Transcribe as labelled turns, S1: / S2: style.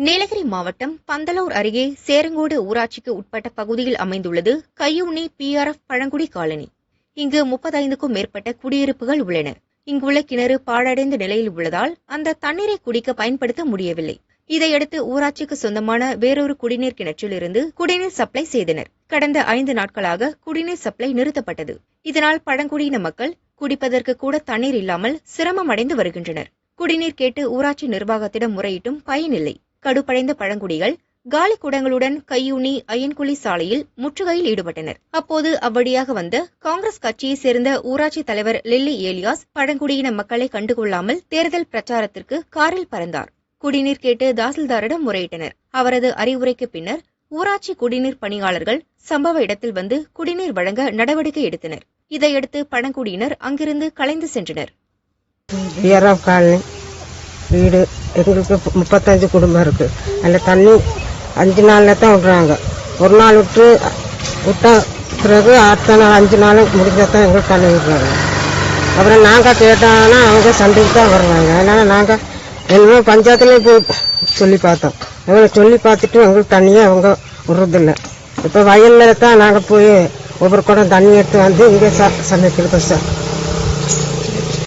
S1: நீலகிரி மாவட்டம் பந்தலூர் அருகே சேரங்கோடு ஊராட்சிக்கு உட்பட்ட பகுதியில் அமைந்துள்ளது கையூனி பிஆர்எஃப் பழங்குடி காலனி. இங்கு முப்பத்தைந்துக்கும் மேற்பட்ட குடியிருப்புகள் உள்ளன. இங்குள்ள கிணறு பாழடைந்த நிலையில் உள்ளதால் அந்த தண்ணீரை குடிக்க பயன்படுத்த முடியவில்லை. இதையடுத்து ஊராட்சிக்கு சொந்தமான வேறொரு குடிநீர் கிணற்றில் இருந்து குடிநீர் சப்ளை செய்தனர். கடந்த ஐந்து நாட்களாக குடிநீர் சப்ளை நிறுத்தப்பட்டது. இதனால் பழங்குடியின மக்கள் குடிப்பதற்கு கூட தண்ணீர் இல்லாமல் சிரமமடைந்து வருகின்றனர். குடிநீர் கேட்டு ஊராட்சி நிர்வாகத்திடம் முறையிட்டும் பயனில்லை. கடுப்படைந்த பழங்குடிகள் காலி குடங்களுடன் கையூனி அய்யன்குழி சாலையில் முற்றுகையில் ஈடுபட்டனர். அப்போது அவ்வழியாக வந்த காங்கிரஸ் கட்சியைச் சேர்ந்த ஊராட்சி தலைவர் லில்லி ஏலியாஸ் பழங்குடியின மக்களை கண்டுகொள்ளாமல் தேர்தல் பிரச்சாரத்திற்கு காரில் பறந்தார். குடிநீர் கேட்டு தாசில்தாரிடம் முறையிட்டனர். அவரது அறிவுரைக்கு பின்னர் ஊராட்சி குடிநீர் பணியாளர்கள் சம்பவ இடத்தில் வந்து குடிநீர் வழங்க நடவடிக்கை எடுத்தனர். இதையடுத்து பழங்குடியினர் அங்கிருந்து கலைந்து சென்றனர்.
S2: வீடு எங்களுக்கு முப்பத்தஞ்சு குடும்பம் இருக்கு. அதில் தண்ணி அஞ்சு நாளில் தான் விடுறாங்க. ஒரு நாள் விட்டு விட்டா பிறகு அடுத்த நாள் அஞ்சு நாள் முடிஞ்சால் தான் எங்களுக்கு தண்ணி விடுறாங்க. அப்புறம் நாங்கள் கேட்டோம்னா அவங்க சண்டைக்கு தான் வருவாங்க அதனால் நாங்கள் என்னமோ பஞ்சாயத்துலேயும் போய் சொல்லி பார்த்தோம். அவங்க சொல்லி பார்த்துட்டு எங்களுக்கு தண்ணியே அவங்க விடுறதில்ல. இப்போ வயலில் தான் நாங்கள் போய் ஒவ்வொரு குடம் தண்ணி எடுத்து வந்து இங்கே ச சமைக்கிறது சார்.